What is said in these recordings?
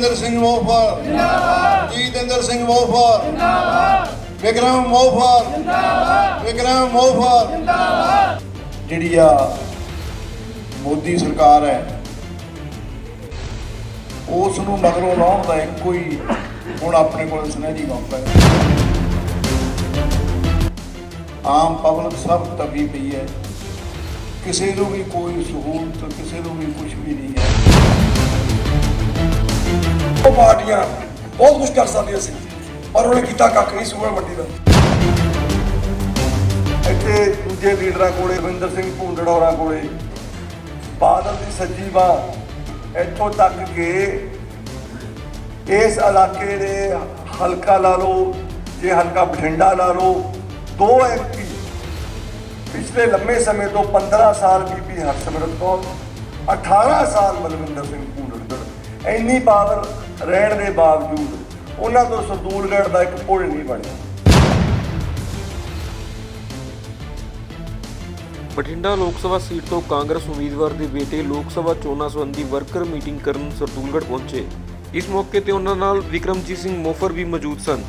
ਜੀਤਿੰਦਰ ਸਿੰਘ ਮੋਫਰ ਜਿੰਦਾਬਾਦ ਜੀਤਿੰਦਰ ਸਿੰਘ ਮੋਫਰ ਜਿੰਦਾਬਾਦ ਵਿਕਰਮ ਮੋਫਰ ਜਿੰਦਾਬਾਦ ਵਿਕਰਮ ਮੋਫਰ ਜਿੰਦਾਬਾਦ ਜਿਹੜੀ ਆ ਮੋਦੀ ਸਰਕਾਰ ਹੈ ਉਸ ਨੂੰ ਮਗਰੋਂ ਲਾਉਣ ਦਾ ਇੱਕੋ ਹੀ ਹੁਣ ਆਪਣੇ ਕੋਲ ਸੁਨਹਿਰੀ ਮੌਕਾ ਹੈ। ਆਮ ਪਬਲਿਕ ਸਭ ਤਬੀ ਪਈ ਹੈ। ਕਿਸੇ ਨੂੰ ਵੀ ਕੋਈ ਸਹੂਲਤ, ਕਿਸੇ ਨੂੰ ਵੀ ਕੁਝ ਵੀ ਨਹੀਂ ਹੈ। ਉਹ ਪਾਰਟੀਆਂ, ਬਹੁਤ ਕੁਝ ਕਰ ਸਕਦੀਆਂ ਸੀ ਪਰ ਉਹਨੇ ਕੀਤਾ ਕੱਖ ਨਹੀਂ ਸੂਬਾ ਮੰਡੀ ਦਾ। ਇੱਥੇ ਦੂਜੇ ਲੀਡਰਾਂ ਕੋਲੇ, ਰਵਿੰਦਰ ਸਿੰਘ ਭੂੰਦੜ ਕੋਲੇ, ਬਾਦਲ ਦੀ ਸੱਜੀ ਬਾਹ, ਇੱਥੋਂ ਤੱਕ ਕਿ ਇਸ ਇਲਾਕੇ ਦੇ ਹਲਕਾ ਲਾ ਲਓ, ਜੇ ਹਲਕਾ ਬਠਿੰਡਾ ਲਾ ਲਓ, ਦੋ ਐਮਪੀ ਪਿਛਲੇ ਲੰਮੇ ਸਮੇਂ ਤੋਂ 15 ਸਾਲ ਬੀਬੀ ਹਰਸਿਮਰਤ ਕੌਰ 18 ਸਾਲ ਮਲਵਿੰਦਰ ਸਿੰਘ ਭੂੰਦੜ ਇੰਨੀ ਪਾਵਰ ਰਹਿਣ ਦੇ ਬਾਵਜੂਦ ਉਹਨਾਂ ਤੋਂ ਸਰਦੂਲਗੜ੍ਹ ਦਾ ਇੱਕ ਪੁਲ ਨਹੀਂ ਬਣਿਆ। ਬਠਿੰਡਾ ਲੋਕ ਸਭਾ ਸੀਟ ਤੋਂ ਕਾਂਗਰਸ ਉਮੀਦਵਾਰ ਦੇ ਬੇਟੇ ਲੋਕ ਸਭਾ ਚੋਣਾਂ ਸੰਬੰਧੀ ਵਰਕਰ ਮੀਟਿੰਗ ਕਰਨ ਸਰਦੂਲਗੜ੍ਹ ਪਹੁੰਚੇ। ਇਸ ਮੌਕੇ ਤੇ ਉਹਨਾਂ ਨਾਲ ਵਿਕਰਮਜੀਤ ਸਿੰਘ ਮੋਫਰ ਵੀ ਮੌਜੂਦ ਸਨ।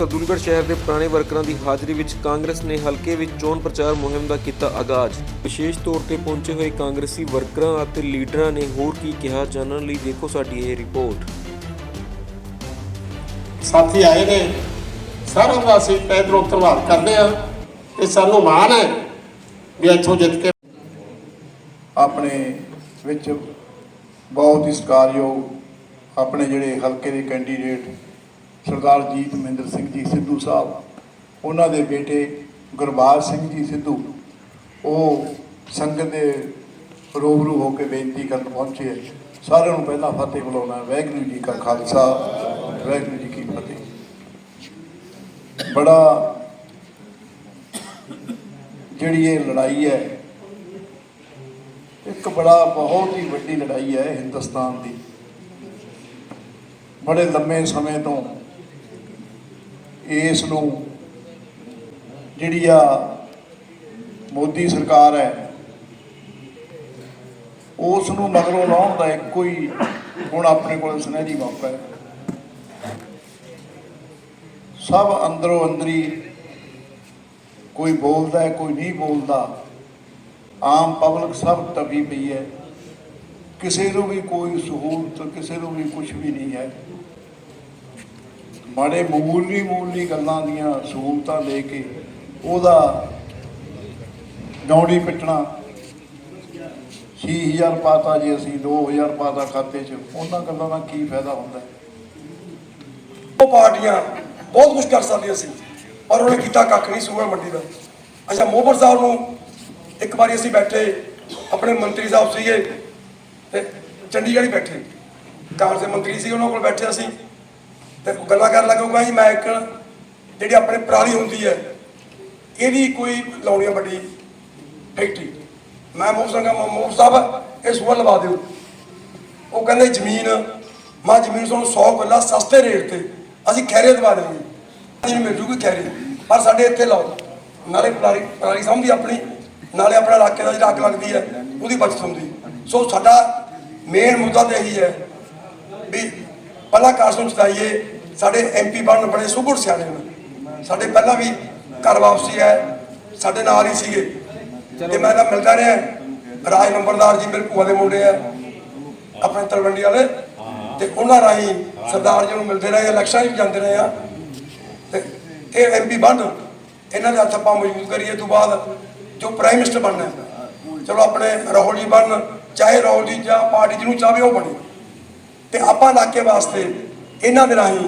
ਸਰਦੂਲਗੜ੍ਹ ਸ਼ਹਿਰ ਦੇ ਪੁਰਾਣੇ ਵਰਕਰਾਂ ਦੀ ਹਾਜ਼ਰੀ ਵਿੱਚ ਕਾਂਗਰਸ ਨੇ ਹਲਕੇ ਵਿੱਚ ਚੋਣ ਪ੍ਰਚਾਰ ਮੁਹਿੰਮ ਦਾ ਕੀਤਾ ਆਗਾਜ਼। ਵਿਸ਼ੇਸ਼ ਤੌਰ ਤੇ ਪਹੁੰਚੇ ਹੋਏ ਕਾਂਗਰਸੀ ਵਰਕਰਾਂ ਅਤੇ ਲੀਡਰਾਂ ਨੇ ਹੋਰ ਕੀ ਕਿਹਾ ਜਾਣਨ ਲਈ ਦੇਖੋ ਸਾਡੀ ਇਹ ਰਿਪੋਰਟ। ਸਾਥੀ ਆਏ ਨੇ। ਸਾਰਿਆਂ ਦਾ ਅਸੀਂ ਤਹਿ ਦਿਲੋਂ ਧੰਨਵਾਦ ਕਰਦੇ ਹਾਂ। ਤੇ ਸਾਨੂੰ ਮਾਣ ਹੈ ਵੀ ਇੱਥੋਂ ਜਿੱਤ ਕੇ ਆਪਣੇ ਵਿੱਚ ਬਹੁਤ ਹੀ ਸਤਿਕਾਰਯੋਗ ਆਪਣੇ ਜਿਹੜੇ ਹਲਕੇ ਦੇ ਕੈਂਡੀਡੇਟ ਸਰਦਾਰ ਜੀਤ ਮਹਿੰਦਰ ਸਿੰਘ ਜੀ ਸਿੱਧੂ ਸਾਹਿਬ, ਉਹਨਾਂ ਦੇ ਬੇਟੇ ਗੁਰਬਾਜ ਸਿੰਘ ਜੀ ਸਿੱਧੂ, ਉਹ ਸੰਗਤ ਦੇ ਰੂਬਰੂ ਹੋ ਕੇ ਬੇਨਤੀ ਕਰਨ ਪਹੁੰਚੇ ਸਾਰਿਆਂ ਨੂੰ ਪਹਿਲਾਂ ਫਤਿਹ ਬੁਲਾਉਣਾ ਵਾਹਿਗੁਰੂ ਜੀ ਕਾ ਖਾਲਸਾ, ਵਾਹਿਗੁਰੂ ਜੀ ਕੀ ਫਤਿਹ। ਬੜਾ ਜਿਹੜੀ ਇਹ ਲੜਾਈ ਹੈ, ਇੱਕ ਬੜਾ ਬਹੁਤ ਹੀ ਵੱਡੀ ਲੜਾਈ ਹੈ ਹਿੰਦੁਸਤਾਨ ਦੀ। ਬੜੇ ਲੰਮੇ ਸਮੇਂ ਤੋਂ ਇਸ ਨੂੰ ਜਿਹੜੀ ਆ ਮੋਦੀ ਸਰਕਾਰ ਹੈ, ਉਸ ਨੂੰ ਮਗਰੋਂ ਲਾਉਣ ਦਾ ਇੱਕੋ ਹੀ ਹੁਣ ਆਪਣੇ ਕੋਲ ਸੁਨਹਿਰੀ ਮੌਕਾ ਹੈ। ਸਭ ਅੰਦਰੋਂ ਅੰਦਰੀ ਕੋਈ ਬੋਲਦਾ ਹੈ ਕੋਈ ਨਹੀਂ ਬੋਲਦਾ, ਆਮ ਪਬਲਿਕ ਸਭ ਤਬੀ ਪਈ ਹੈ। ਕਿਸੇ ਨੂੰ ਵੀ ਕੋਈ ਸਹੂਲਤ, ਕਿਸੇ ਨੂੰ ਵੀ ਕੁਝ ਵੀ ਨਹੀਂ ਹੈ। ਮਾੜੇ ਮਾਮੂਲੀ ਮਾਮੂਲੀ ਗੱਲਾਂ ਦੀਆਂ ਸਹੂਲਤਾਂ ਦੇ ਕੇ ਉਹਦਾ ਡੌੜੀ ਪਿੱਟਣਾ। 6000 ਪਾਤਾ ਜੀ ਅਸੀਂ 2000 ਪਾਤਾ ਖਾਤੇ 'ਚ, ਉਹਨਾਂ ਗੱਲਾਂ ਦਾ ਕੀ ਫਾਇਦਾ ਹੁੰਦਾ? ਉਹ ਪਾਰਟੀਆਂ ਬਹੁਤ ਕੁਝ ਕਰ ਸਕਦੀਆਂ ਸੀ, ਪਰ ਉਹਨੇ ਕੀਤਾ ਕੱਖ ਨਹੀਂ ਸੂਬਾ ਮੰਡੀ ਦਾ। ਅੱਛਾ ਮੋਹਬਰ ਸਾਹਿਬ ਨੂੰ ਇੱਕ ਵਾਰੀ ਅਸੀਂ ਬੈਠੇ, ਆਪਣੇ ਮੰਤਰੀ ਸਾਹਿਬ ਸੀਗੇ ਤੇ ਚੰਡੀਗੜ੍ਹ ਬੈਠੇ। ਕਾਂਗਰਸ ਦੇ ਮੰਤਰੀ ਸੀ, ਉਹਨਾਂ ਕੋਲ ਬੈਠੇ ਅਸੀਂ। ਤੇ ਗੱਲਾਂ ਕਰਨ ਲੱਗੇ ਜੀ ਮੈਂ ਇੱਕ ਜਿਹੜੀ ਆਪਣੇ ਪਰਾਲੀ ਹੁੰਦੀ ਹੈ, ਇਹਦੀ ਕੋਈ ਲਾਉਣੀ ਆ ਵੱਡੀ ਫੈਕਟਰੀ। ਮੈਂ ਮੋਹ ਸੰਗਾ ਮੋਹ ਸਾਹਿਬ, ਇਹ ਸੂਬਾ ਲਵਾ ਦਿਓ। ਉਹ ਕਹਿੰਦੇ ਜ਼ਮੀਨ, ਮਾਂ ਜ਼ਮੀਨ ਤੁਹਾਨੂੰ 100 ਗੱਲਾਂ ਸਸਤੇ ਰੇਟ ਤੇ ਅਸੀਂ ਖੈਰੇ ਦਵਾ ਦੇਵਾਂਗੇ। ਅਸੀਂ ਮਿਲ ਜੂਗੀ ਖੈਰੇ ਪਰ ਸਾਡੇ ਇੱਥੇ ਲਾਓ। ਨਾਲੇ ਪਰਾਲੀ ਪਰਾਲੀ ਸਮਝਦੀ ਆਪਣੀ, ਨਾਲੇ ਆਪਣਾ ਇਲਾਕੇ ਦਾ ਜਿਹੜਾ ਅੱਗ ਲੱਗਦੀ ਹੈ, ਉਹਦੀ ਬਚਤ ਹੁੰਦੀ। ਸੋ ਸਾਡਾ ਮੇਨ ਮੁੱਦਾ ਤਾਂ ਇਹੀ ਹੈ ਵੀ ਪਹਿਲਾਂ ਕਾਰਜ ਨੂੰ ਜਿਤਾਈਏ ਸਾਡੇ ਐਮਪੀ ਬਣਨ ਬੜੇ ਸੁਗੁਰ ਸਿਆਣੇ ਨੇ ਸਾਡੇ ਪਹਿਲਾਂ ਵੀ ਘਰ ਵਾਪਸੀ ਹੈ, ਸਾਡੇ ਨਾਲ ਹੀ ਸੀਗੇ। ਤੇ ਮੈਂ ਤਾਂ ਮਿਲਦਾ ਰਿਹਾ, ਰਾਜ ਨੰਬਰਦਾਰ ਜੀ ਮੇਰੇ ਭੂਆ ਦੇ ਮੁੰਡੇ ਆ, ਆਪਣੇ ਤਲਵੰਡੀ ਵਾਲੇ। ਤੇ ਉਹਨਾਂ ਰਾਹੀਂ ਸਰਦਾਰ ਜੀ ਨੂੰ ਮਿਲਦੇ ਰਹੇ, ਇਲੈਕਸ਼ਨ ਵੀ ਜਾਂਦੇ ਰਹੇ ਆ। ਤੇ ਇਹ ਐਮਪੀ ਬਣ, ਇਹਨਾਂ ਦੇ ਹੱਥ ਆਪਾਂ ਮਜ਼ਬੂਤ ਕਰੀਏ ਤੋਂ ਬਾਅਦ ਜੋ ਪ੍ਰਾਈਮ ਮਿਨਿਸਟਰ ਬਣਨਾ ਚਲੋ ਆਪਣੇ ਰਾਹੁਲ ਜੀ ਬਣਨ ਚਾਹੇ ਰਾਹੁਲ ਜੀ ਜਾਂ ਪਾਰਟੀ ਜਿਹਨੂੰ ਚਾਹਵੇ ਉਹ ਬਣੇ। ਤੇ ਆਪਾਂ ਇਲਾਕੇ ਵਾਸਤੇ ਇਹਨਾਂ ਦੇ ਰਾਹੀਂ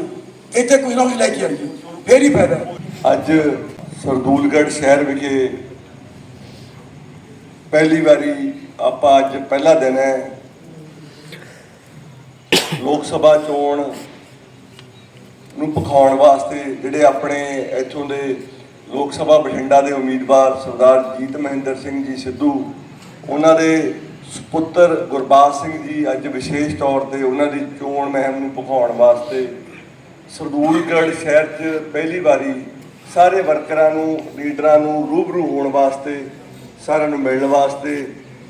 ਇੱਥੇ ਕੁਝ ਨਾ ਕੁਝ ਲੈ ਕੇ ਆਈਏ। ਫੇਰ ਹੀ ਫਾਇਦਾ ਅੱਜ ਸਰਦੂਲਗੜ੍ਹ ਸ਼ਹਿਰ ਵਿਖੇ ਪਹਿਲੀ ਵਾਰੀ ਆਪਾਂ ਅੱਜ ਪਹਿਲਾ ਦਿਨ ਹੈ। ਲੋਕ ਸਭਾ ਚੋਣ ਨੂੰ ਪਖਾਉਣ ਵਾਸਤੇ ਜਿਹੜੇ ਆਪਣੇ ਇੱਥੋਂ ਦੇ ਲੋਕ ਸਭਾ ਬਠਿੰਡਾ ਦੇ ਉਮੀਦਵਾਰ ਸਰਦਾਰ ਜੀਤ ਮਹਿੰਦਰ ਸਿੰਘ ਜੀ ਸਿੱਧੂ, ਉਹਨਾਂ ਦੇ ਸੁਪੁੱਤਰ ਗੁਰਬਾਜ ਸਿੰਘ ਜੀ ਅੱਜ ਵਿਸ਼ੇਸ਼ ਤੌਰ ਤੇ ਉਹਨਾਂ ਦੀ ਚੋਣ ਮਹਿਮ ਨੂੰ ਭਖਾਉਣ ਵਾਸਤੇ ਸਰਦੂਲਗੜ੍ਹ ਸ਼ਹਿਰ 'ਚ ਪਹਿਲੀ ਵਾਰੀ ਸਾਰੇ ਵਰਕਰਾਂ ਨੂੰ, ਲੀਡਰਾਂ ਨੂੰ ਰੂਬਰੂ ਹੋਣ ਵਾਸਤੇ, ਸਾਰਿਆਂ ਨੂੰ ਮਿਲਣ ਵਾਸਤੇ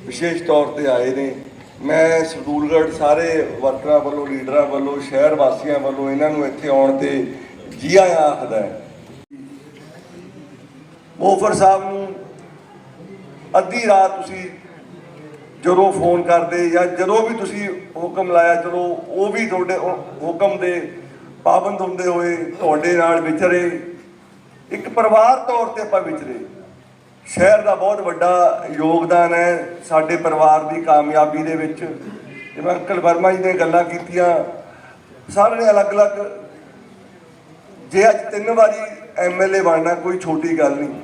ਵਿਸ਼ੇਸ਼ ਤੌਰ ਤੇ ਆਏ ਨੇ। ਮੈਂ ਸਰਦੂਲਗੜ੍ਹ ਸਾਰੇ ਵਰਕਰਾਂ ਵੱਲੋਂ, ਲੀਡਰਾਂ ਵੱਲੋਂ, ਸ਼ਹਿਰ ਵਾਸੀਆਂ ਵੱਲੋਂ ਇਹਨਾਂ ਨੂੰ ਇੱਥੇ ਆਉਣ ਤੇ ਜੀ ਆਇਆਂ ਆਖਦਾ ਮੋਫਰ ਸਾਹਿਬ ਨੂੰ ਅੱਧੀ ਰਾਤ ਤੁਸੀਂ ਜਦੋਂ ਫੋਨ ਕਰਦੇ ਜਾਂ ਜਦੋਂ ਵੀ ਤੁਸੀਂ ਹੁਕਮ ਲਾਇਆ ਚਲੋ ਉਹ ਵੀ ਤੁਹਾਡੇ ਹੁਕਮ ਦੇ ਪਾਬੰਦ ਹੁੰਦੇ ਹੋਏ ਤੁਹਾਡੇ ਨਾਲ ਵਿਚਰੇ, ਇੱਕ ਪਰਿਵਾਰ ਤੌਰ ਤੇ ਆਪਾਂ ਵਿਚਰੇ। ਸ਼ਹਿਰ ਦਾ ਬਹੁਤ ਵੱਡਾ ਯੋਗਦਾਨ ਹੈ ਸਾਡੇ ਪਰਿਵਾਰ ਦੀ ਕਾਮਯਾਬੀ ਦੇ ਵਿੱਚ। ਜਿਵੇਂ ਅੰਕਲ ਵਰਮਾ ਜੀ ਨੇ ਗੱਲਾਂ ਕੀਤੀਆਂ, ਸਾਰਿਆਂ ਨੇ ਅਲੱਗ-ਅਲੱਗ। ਜੇ ਅੱਜ ਤਿੰਨ ਵਾਰੀ ਐਮਐਲਏ ਬਣਨਾ, ਕੋਈ ਛੋਟੀ ਗੱਲ ਨਹੀਂ।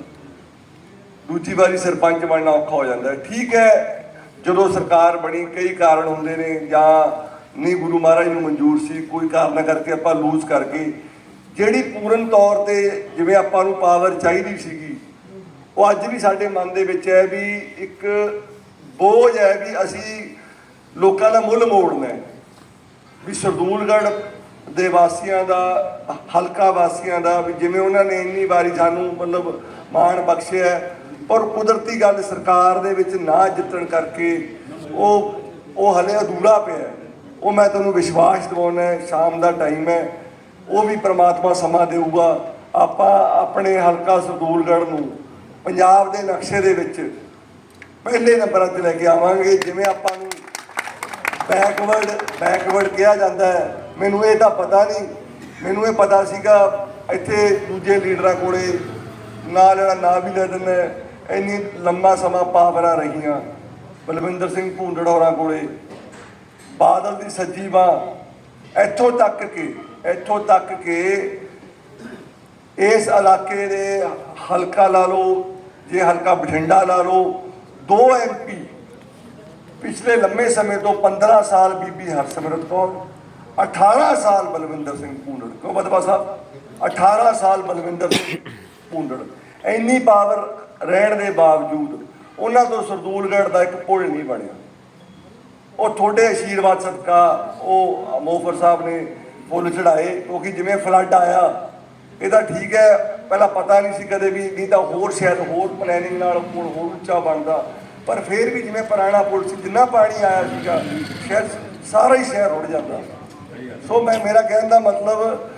ਦੂਜੀ ਵਾਰੀ ਸਰਪੰਚ ਬਣਨਾ ਔਖਾ ਹੋ ਜਾਂਦਾ। ਠੀਕ ਹੈ ਜਦੋਂ ਸਰਕਾਰ ਬਣੀ, ਕਈ ਕਾਰਨ ਹੁੰਦੇ ਨੇ ਜਾਂ ਨਹੀਂ, ਗੁਰੂ ਮਹਾਰਾਜ ਨੂੰ ਮਨਜ਼ੂਰ ਸੀ, ਕੋਈ ਕਾਰਨ ਕਰਕੇ ਆਪਾਂ ਲੂਜ਼ ਕਰ ਗਏ। ਜਿਹੜੀ ਪੂਰਨ ਤੌਰ ਤੇ ਜਿਵੇਂ ਆਪਾਂ ਨੂੰ ਪਾਵਰ ਚਾਹੀਦੀ ਸੀਗੀ, ਉਹ ਅੱਜ ਵੀ ਸਾਡੇ ਮਨ ਦੇ ਵਿੱਚ ਹੈ ਵੀ ਇੱਕ ਬੋਝ ਹੈ ਵੀ ਅਸੀਂ ਲੋਕਾਂ ਦਾ ਮੁੱਲ ਮੋੜਨਾ ਹੈ। ਵੀ ਸਰਦੂਲਗੜ੍ਹ ਦੇ ਵਾਸੀਆਂ ਦਾ, ਹਲਕਾ ਵਾਸੀਆਂ ਦਾ, ਵੀ ਜਿਵੇਂ ਉਹਨਾਂ ਨੇ ਇੰਨੀ ਵਾਰੀ ਸਾਨੂੰ ਮਤਲਬ ਮਾਣ ਬਖਸ਼ਿਆ ਔਰ ਕੁਦਰਤੀ ਗੱਲ ਸਰਕਾਰ ਦੇ ਵਿੱਚ ਨਾ ਜਿੱਤਣ ਕਰਕੇ ਉਹ ਉਹ ਹਲੇ ਅਧੂਰਾ ਪਿਆ ਉਹ ਮੈਂ ਤੁਹਾਨੂੰ ਵਿਸ਼ਵਾਸ ਦਿਵਾਉਣਾ ਸ਼ਾਮ ਦਾ ਟਾਈਮ ਹੈ, ਉਹ ਵੀ ਪ੍ਰਮਾਤਮਾ ਸਮਾਂ ਦੇਊਗਾ। ਆਪਾਂ ਆਪਣੇ ਹਲਕਾ ਸਰਦੂਲਗੜ੍ਹ ਨੂੰ ਪੰਜਾਬ ਦੇ ਨਕਸ਼ੇ ਦੇ ਵਿੱਚ ਪਹਿਲੇ ਨੰਬਰਾਂ ਤੇ ਲੈ ਕੇ ਆਵਾਂਗੇ, ਜਿਵੇਂ ਆਪਾਂ ਨੂੰ ਬੈਕਵਰਡ ਬੈਕਵਰਡ ਕਿਹਾ ਜਾਂਦਾ ਹੈ। ਮੈਨੂੰ ਇਹ ਤਾਂ ਪਤਾ ਨਹੀਂ, ਮੈਨੂੰ ਇਹ ਪਤਾ ਸੀਗਾ, ਇੱਥੇ ਦੂਜੇ ਲੀਡਰਾਂ ਕੋਲੇ ਨਾਂ ਜਿਹੜਾ ਨਾਂ ਵੀ ਲੈ ਦਿੰਦਾ ਇੰਨੀ ਲੰਮਾ ਸਮਾਂ ਪਾਵਰਾਂ ਰਹੀਆਂ। ਬਲਵਿੰਦਰ ਸਿੰਘ ਭੂੰਡੜ ਹੋਰਾਂ ਕੋਲੇ। ਬਾਦਲ ਦੀ ਸੱਜੀ ਬਾਹ। ਇੱਥੋਂ ਤੱਕ ਕਿ, ਇੱਥੋਂ ਤੱਕ ਕਿ ਇਸ ਇਲਾਕੇ ਦੇ ਹਲਕਾ ਲਾ ਲਓ, ਜੇ ਹਲਕਾ ਬਠਿੰਡਾ ਲਾ ਲਓ, ਦੋ ਐਮਪੀ ਪਿਛਲੇ ਲੰਮੇ ਸਮੇਂ ਤੋਂ 15 ਸਾਲ ਬੀਬੀ ਹਰਸਿਮਰਤ ਕੌਰ 18 ਸਾਲ ਬਲਵਿੰਦਰ ਸਿੰਘ ਭੂੰਡੜ। ਕਿਉਂ ਬਦਵਾ ਸਾਹਿਬ? 18 ਸਾਲ ਬਲਵਿੰਦਰ ਸਿੰਘ ਭੂੰਡੜ। ਇੰਨੀ ਪਾਵਰ ਰਹਿਣ ਦੇ ਬਾਵਜੂਦ ਉਹਨਾਂ ਤੋਂ ਸਰਦੂਲਗੜ੍ਹ ਦਾ ਇੱਕ ਪੁਲ ਨਹੀਂ ਬਣਿਆ। ਉਹ ਤੁਹਾਡੇ ਆਸ਼ੀਰਵਾਦ ਸਦਕਾ ਉਹ ਮੋਫਰ ਸਾਹਿਬ ਨੇ ਪੁਲ ਚੜਾਏ ਕਿਉਂਕਿ ਜਿਵੇਂ ਫਲੱਡ ਆਇਆ ਇਹਦਾ ਠੀਕ ਹੈ, ਪਹਿਲਾਂ ਪਤਾ ਨਹੀਂ ਸੀ ਕਦੇ ਵੀ, ਨਹੀਂ ਤਾਂ ਹੋਰ ਸ਼ਾਇਦ ਹੋਰ ਪਲੈਨਿੰਗ ਨਾਲ ਪੁਲ ਹੋਰ ਉੱਚਾ ਬਣਦਾ। ਪਰ ਫਿਰ ਵੀ ਜਿਵੇਂ ਪੁਰਾਣਾ ਪੁਲ ਸੀ, ਜਿੰਨਾ ਪਾਣੀ ਆਇਆ ਸੀਗਾ, ਸ਼ਾਇਦ ਸਾਰਾ ਹੀ ਸ਼ਹਿਰ ਰੁੜ ਜਾਂਦਾ। ਸੋ ਮੈਂ, ਮੇਰਾ ਕਹਿਣ ਦਾ ਮਤਲਬ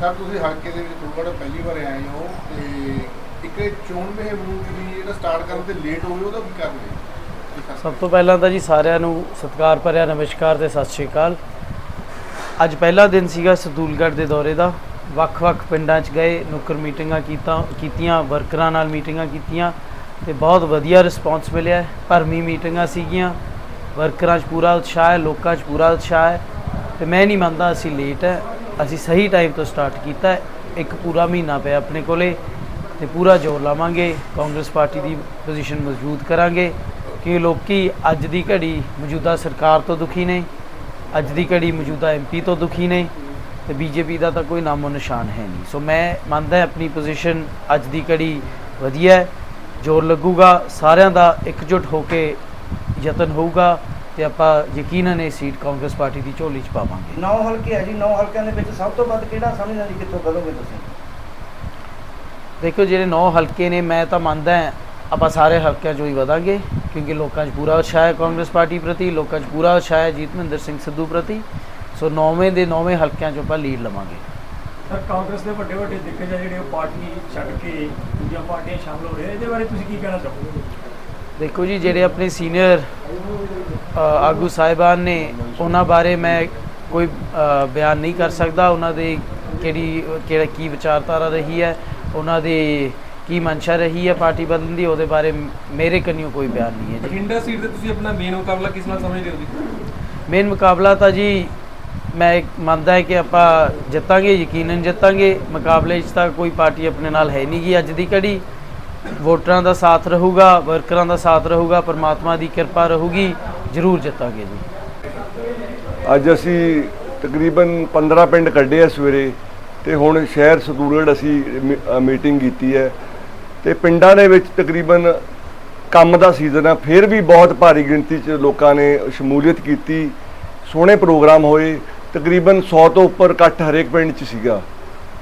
ਸਰ, ਤੁਸੀਂ ਹਲਕੇ ਦੇ ਵਿੱਚ ਥੋੜਾ ਪਹਿਲੀ ਵਾਰ ਆਏ ਹੋ ਤੇ ਇੱਕ ਚੋਣ ਮੁਹਿੰਮ ਨੂੰ ਵੀ ਜਿਹੜਾ ਸਟਾਰਟ ਕਰਨ ਤੇ ਲੇਟ ਹੋ ਉਹਦਾ ਕੀ ਕਾਰਨ ਹੈ ਸਭ ਤੋਂ ਪਹਿਲਾਂ ਤਾਂ ਜੀ ਸਾਰਿਆਂ ਨੂੰ ਸਤਿਕਾਰ ਭਰਿਆ, ਨਮਸਕਾਰ ਤੇ ਸਤਿ ਸ਼੍ਰੀ ਅਕਾਲ। ਅੱਜ ਪਹਿਲਾ ਦਿਨ ਸੀਗਾ ਸਤੂਲਗੜ੍ਹ ਦੇ ਦੌਰੇ ਦਾ। ਵੱਖ-ਵੱਖ ਪਿੰਡਾਂ 'ਚ ਗਏ, ਨੁੱਕਰ ਮੀਟਿੰਗਾਂ ਕੀਤਾ, ਕੀਤੀਆਂ, ਵਰਕਰਾਂ ਨਾਲ ਮੀਟਿੰਗਾਂ ਕੀਤੀਆਂ ਤੇ ਬਹੁਤ ਵਧੀਆ ਰਿਸਪਾਂਸ ਮਿਲਿਆ ਭਰਮੀ ਮੀਟਿੰਗਾਂ ਸੀਗੀਆਂ, ਵਰਕਰਾਂ 'ਚ ਪੂਰਾ ਉਤਸ਼ਾਹ ਹੈ, ਲੋਕਾਂ 'ਚ ਪੂਰਾ ਉਤਸ਼ਾਹ ਹੈ ਤੇ ਮੈਂ ਨਹੀਂ ਮੰਨਦਾ ਅਸੀਂ ਲੇਟ ਹੈ, ਅਸੀਂ ਸਹੀ ਟਾਈਮ ਤੋਂ ਸਟਾਰਟ ਕੀਤਾ ਇੱਕ ਪੂਰਾ ਮਹੀਨਾ ਪਿਆ ਆਪਣੇ ਕੋਲੇ। ਤੇ ਪੂਰਾ ਜ਼ੋਰ ਲਾਵਾਂਗੇ। ਕਾਂਗਰਸ ਪਾਰਟੀ ਦੀ ਪੋਜੀਸ਼ਨ ਮਜ਼ਬੂਤ ਕਰਾਂਗੇ ਕਿ ਲੋਕੀ ਅੱਜ ਦੀ ਘੜੀ ਮੌਜੂਦਾ ਸਰਕਾਰ ਤੋਂ ਦੁਖੀ ਨੇ, ਅੱਜ ਦੀ ਘੜੀ ਮੌਜੂਦਾ ਐਮਪੀ ਤੋਂ ਦੁਖੀ ਨੇ ਤੇ ਬੀਜੇਪੀ ਦਾ ਤਾਂ ਕੋਈ ਨਾਮੋ ਨਿਸ਼ਾਨ ਹੈ ਨਹੀਂ। ਸੋ ਮੈਂ ਮੰਨਦਾ ਆਪਣੀ ਪੋਜੀਸ਼ਨ ਅੱਜ ਦੀ ਘੜੀ ਵਧੀਆ ਹੈ, ਜ਼ੋਰ ਲੱਗੂਗਾ, ਸਾਰਿਆਂ ਦਾ ਇਕਜੁੱਟ ਹੋ ਕੇ ਯਤਨ ਹੋਊਗਾ ਤੇ ਆਪਾਂ ਯਕੀਨਨ ਇਹ ਸੀਟ ਕਾਂਗਰਸ ਪਾਰਟੀ ਦੀ ਝੋਲੀ 'ਚ ਪਾਵਾਂਗੇ। ਨੌ ਹਲਕੇ ਹੈ ਜੀ, ਨੌ ਹਲਕਿਆਂ ਦੇ ਵਿੱਚ ਸਭ ਤੋਂ ਵੱਧ ਕਿਹੜਾ ਸਮਝਦਾ ਜੀ ਕਿੱਥੋਂ ਕਰੋਗੇ ਤੁਸੀਂ? ਦੇਖੋ ਜਿਹੜੇ 9 ਹਲਕੇ ਨੇ ਮੈਂ ਤਾਂ ਮੰਨਦਾ ਆਪਾਂ ਸਾਰੇ ਹਲਕਿਆਂ 'ਚੋਂ ਹੀ ਵਧਾਂਗੇ ਕਿਉਂਕਿ ਲੋਕਾਂ 'ਚ ਪੂਰਾ ਉਤਸ਼ਾਹ ਹੈ ਕਾਂਗਰਸ ਪਾਰਟੀ ਪ੍ਰਤੀ ਲੋਕਾਂ 'ਚ ਪੂਰਾ ਉਤਸ਼ਾਹ ਹੈ ਜੀਤਮਿੰਦਰ ਸਿੰਘ ਸਿੱਧੂ ਪ੍ਰਤੀ ਸੋ ਨੌਵੇਂ ਦੇ ਨੌਵੇਂ ਹਲਕਿਆਂ 'ਚੋਂ ਆਪਾਂ ਲੀਡ ਲਵਾਂਗੇ ਸਰ ਕਾਂਗਰਸ ਦੇ ਵੱਡੇ ਵੱਡੇ ਦਿੱਗਜ ਆ ਜਿਹੜੇ ਉਹ ਪਾਰਟੀ ਛੱਡ ਕੇ ਦੂਜੀਆਂ ਪਾਰਟੀਆਂ ਸ਼ਾਮਲ ਹੋ ਰਹੇ। ਇਹਦੇ ਬਾਰੇ ਤੁਸੀਂ ਕੀ ਕਹਿਣਾ ਚਾਹੋਗੇ ਦੇਖੋ ਜੀ ਜਿਹੜੇ ਆਪਣੇ ਸੀਨੀਅਰ ਆਗੂ ਸਾਹਿਬਾਨ ਨੇ ਉਹਨਾਂ ਬਾਰੇ ਮੈਂ ਕੋਈ ਬਿਆਨ ਨਹੀਂ ਕਰ ਸਕਦਾ ਉਹਨਾਂ ਦੇ ਕਿਹੜੀ ਕਿਹੜਾ ਕੀ ਵਿਚਾਰਧਾਰਾ ਰਹੀ ਹੈ ਉਹਨਾਂ ਦੇ ਕੀ ਮਨਸ਼ਾ ਰਹੀ ਹੈ ਪਾਰਟੀ ਬਦਲਣ ਦੀ ਉਹਦੇ ਬਾਰੇ ਮੇਰੇ ਕੰਨਿਓ ਕੋਈ ਬਿਆਨ ਨਹੀਂ ਹੈ ਜੀ। ਬਠਿੰਡਾ ਸੀਟ ਤੇ ਤੁਸੀਂ ਆਪਣਾ ਮੇਨ ਮੁਕਾਬਲਾ ਕਿਸ ਨਾਲ ਸਮਝਦੇ ਹੋ ਜੀ? ਮੇਨ ਮੁਕਾਬਲਾ ਤਾਂ ਜੀ ਮੈਂ ਮੰਨਦਾ ਹੈ ਕਿ ਆਪਾਂ ਜਿੱਤਾਂਗੇ ਯਕੀਨਨ ਜਿੱਤਾਂਗੇ। ਮੁਕਾਬਲੇ 'ਚ ਤਾਂ ਕੋਈ ਪਾਰਟੀ ਆਪਣੇ ਨਾਲ ਹੈ ਨਹੀਂ ਗੀ ਅੱਜ ਦੀ ਘੜੀ। ਵੋਟਰਾਂ ਦਾ ਸਾਥ ਰਹੂਗਾ ਵਰਕਰਾਂ ਦਾ ਸਾਥ ਰਹੂਗਾ ਪਰਮਾਤਮਾ ਦੀ ਕਿਰਪਾ ਰਹੂਗੀ ਜ਼ਰੂਰ ਜਿੱਤਾਂਗੇ ਜੀ। ਅੱਜ ਅਸੀਂ ਤਕਰੀਬਨ 15 ਪਿੰਡ ਕੱਢੇ ਆ ਸਵੇਰੇ। ਤੇ ਹੁਣ ਸ਼ਹਿਰ ਸਦੂਲਗੜ੍ਹ ਅਸੀਂ ਮੀ- ਮੀਟਿੰਗ ਕੀਤੀ ਹੈ ਤੇ ਪਿੰਡਾਂ ਦੇ ਵਿੱਚ ਤਕਰੀਬਨ ਕੰਮ ਦਾ ਸੀਜ਼ਨ ਆ, ਫਿਰ ਵੀ ਬਹੁਤ ਭਾਰੀ ਗਿਣਤੀ 'ਚ ਲੋਕਾਂ ਨੇ ਸ਼ਮੂਲੀਅਤ ਕੀਤੀ, ਸੋਹਣੇ ਪ੍ਰੋਗਰਾਮ ਹੋਏ, ਤਕਰੀਬਨ 100 ਤੋਂ ਉੱਪਰ ਇਕੱਠ ਹਰੇਕ ਪਿੰਡ 'ਚ ਸੀਗਾ।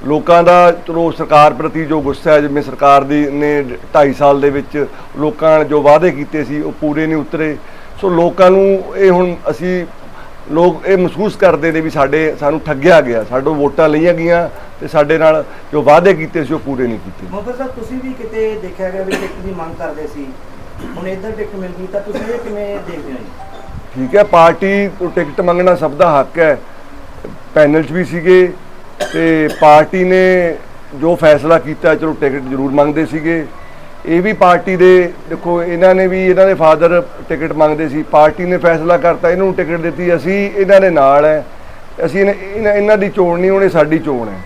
ਲੋਕਾਂ ਦਾ, ਚਲੋ ਸਰਕਾਰ ਪ੍ਰਤੀ ਜੋ ਗੁੱਸਾ ਹੈ, ਜਿਵੇਂ ਸਰਕਾਰ ਦੀ ਨੇ 2.5 ਸਾਲ ਦੇ ਵਿੱਚ ਲੋਕਾਂ ਨੇ ਜੋ ਵਾਅਦੇ ਕੀਤੇ ਸੀ, ਉਹ ਪੂਰੇ ਨਹੀਂ ਉਤਰੇ। ਸੋ ਲੋਕਾਂ ਨੂੰ ਇਹ ਹੁਣ ਅਸੀਂ ਲੋਕ ਇਹ ਮਹਿਸੂਸ ਕਰਦੇ ਨੇ ਵੀ ਸਾਡੇ ਸਾਨੂੰ ਠੱਗਿਆ ਗਿਆ ਸਾਡੋਂ ਵੋਟਾਂ ਲਈਆਂ ਗਈਆਂ ਤੇ ਸਾਡੇ ਨਾਲ ਜੋ ਵਾਅਦੇ ਕੀਤੇ ਸੀ ਉਹ ਪੂਰੇ ਨਹੀਂ ਕੀਤੇ। ਮੋਹਬਤ ਸਾਹਿਬ ਤੁਸੀਂ ਵੀ ਕਿਤੇ ਦੇਖਿਆ ਗਿਆ ਵੀ ਟਿਕਟ ਦੀ ਮੰਗ ਕਰਦੇ ਸੀ ਹੁਣ ਇੱਧਰ ਟਿਕਟ ਮਿਲ ਗਈ ਤਾਂ ਤੁਸੀਂ ਇਹ ਕਿਵੇਂ ਦੇਖਦੇ ਹੋ ਠੀਕ ਹੈ ਪਾਰਟੀ ਤੋਂ ਟਿਕਟ ਮੰਗਣਾ ਸਭ ਦਾ ਹੱਕ ਹੈ। ਪੈਨਲ 'ਚ ਵੀ ਸੀਗੇ ਤੇ ਪਾਰਟੀ ਨੇ ਜੋ ਫੈਸਲਾ ਕੀਤਾ ਚਲੋ ਟਿਕਟ ਜ਼ਰੂਰ ਮੰਗਦੇ ਸੀਗੇ। ਇਹ ਵੀ ਪਾਰਟੀ ਦੇ, ਦੇਖੋ, ਇਹਨਾਂ ਨੇ ਵੀ, ਇਹਨਾਂ ਦੇ ਫਾਦਰ ਟਿਕਟ ਮੰਗਦੇ ਸੀ, ਪਾਰਟੀ ਨੇ ਫੈਸਲਾ ਕਰਤਾ, ਇਹਨਾਂ ਨੂੰ ਟਿਕਟ ਦਿੱਤੀ, ਅਸੀਂ ਇਹਨਾਂ ਦੇ ਨਾਲ ਹੈ ਅਸੀਂ ਇਹਨਾਂ- ਇਹਨਾਂ ਇਹਨਾਂ ਦੀ ਚੋਣ ਨਹੀਂ ਉਹਨੇ ਸਾਡੀ ਚੋਣ ਹੈ